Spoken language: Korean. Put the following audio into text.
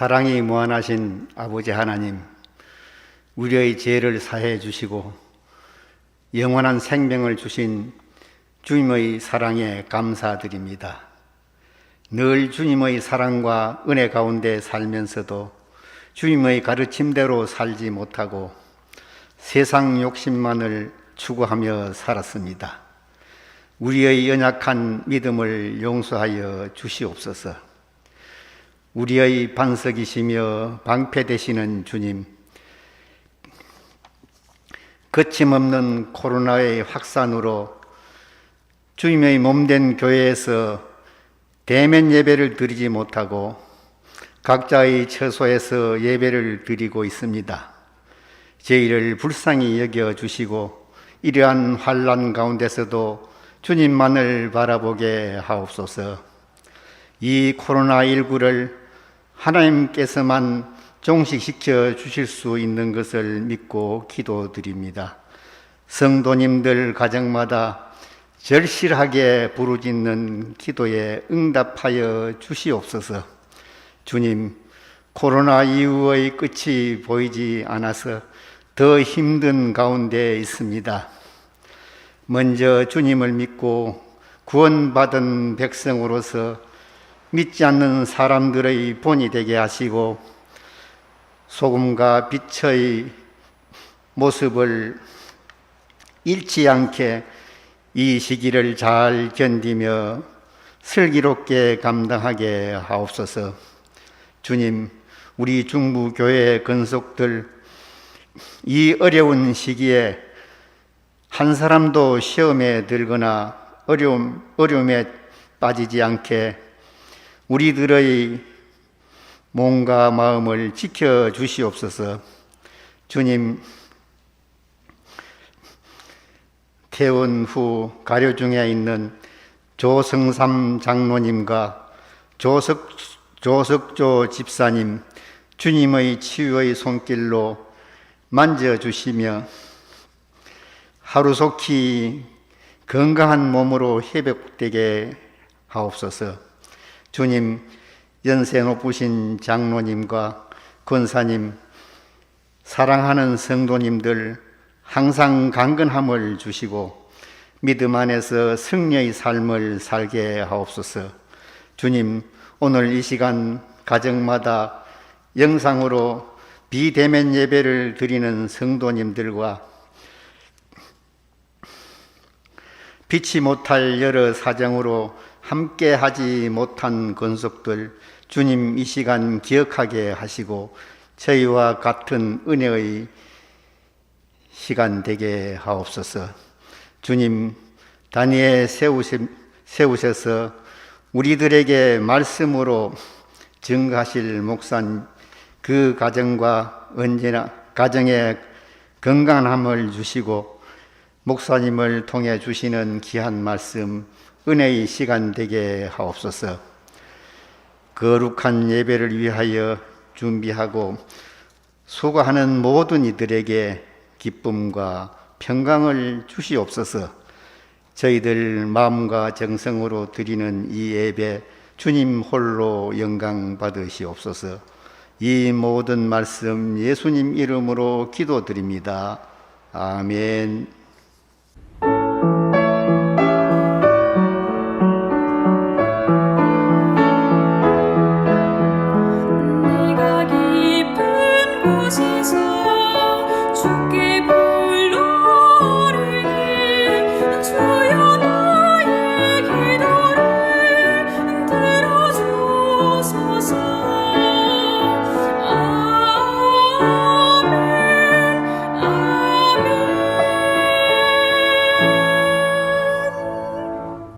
사랑이 무한하신 아버지 하나님, 우리의 죄를 사해 주시고 영원한 생명을 주신 주님의 사랑에 감사드립니다. 늘 주님의 사랑과 은혜 가운데 살면서도 주님의 가르침대로 살지 못하고 세상 욕심만을 추구하며 살았습니다. 우리의 연약한 믿음을 용서하여 주시옵소서. 우리의 반석이시며 방패 되시는 주님, 거침없는 코로나의 확산으로 주님의 몸된 교회에서 대면 예배를 드리지 못하고 각자의 처소에서 예배를 드리고 있습니다. 저희를 불쌍히 여겨 주시고 이러한 환란 가운데서도 주님만을 바라보게 하옵소서. 이 코로나 19를 하나님께서만 종식시켜 주실 수 있는 것을 믿고 기도드립니다. 성도님들 가정마다 절실하게 부르짖는 기도에 응답하여 주시옵소서. 주님, 코로나 이후의 끝이 보이지 않아서 더 힘든 가운데 있습니다. 먼저 주님을 믿고 구원받은 백성으로서 믿지 않는 사람들의 본이 되게 하시고 소금과 빛의 모습을 잃지 않게 이 시기를 잘 견디며 슬기롭게 감당하게 하옵소서. 주님, 우리 중부교회 건속들 이 어려운 시기에 한 사람도 시험에 들거나 어려움, 어려움에 빠지지 않게 우리들의 몸과 마음을 지켜 주시옵소서. 주님, 퇴원 후 가려 중에 있는 조성삼 장로님과 조석, 조석조 집사님, 주님의 치유의 손길로 만져주시며 하루속히 건강한 몸으로 회복되게 하옵소서. 주님, 연세 높으신 장로님과 권사님, 사랑하는 성도님들 항상 강건함을 주시고 믿음 안에서 승리의 삶을 살게 하옵소서. 주님, 오늘 이 시간 가정마다 영상으로 비대면 예배를 드리는 성도님들과 피치 못할 여러 사정으로 함께 하지 못한 건속들 주님 이 시간 기억하게 하시고 저희와 같은 은혜의 시간 되게 하옵소서. 주님 단위에 세우셔서 우리들에게 말씀으로 증가하실 목산 그 가정과 언제나 가정에 건강함을 주시고 목사님을 통해 주시는 귀한 말씀 은혜의 시간 되게 하옵소서. 거룩한 예배를 위하여 준비하고 수고하는 모든 이들에게 기쁨과 평강을 주시옵소서. 저희들 마음과 정성으로 드리는 이 예배 주님 홀로 영광 받으시옵소서. 이 모든 말씀 예수님 이름으로 기도드립니다. 아멘.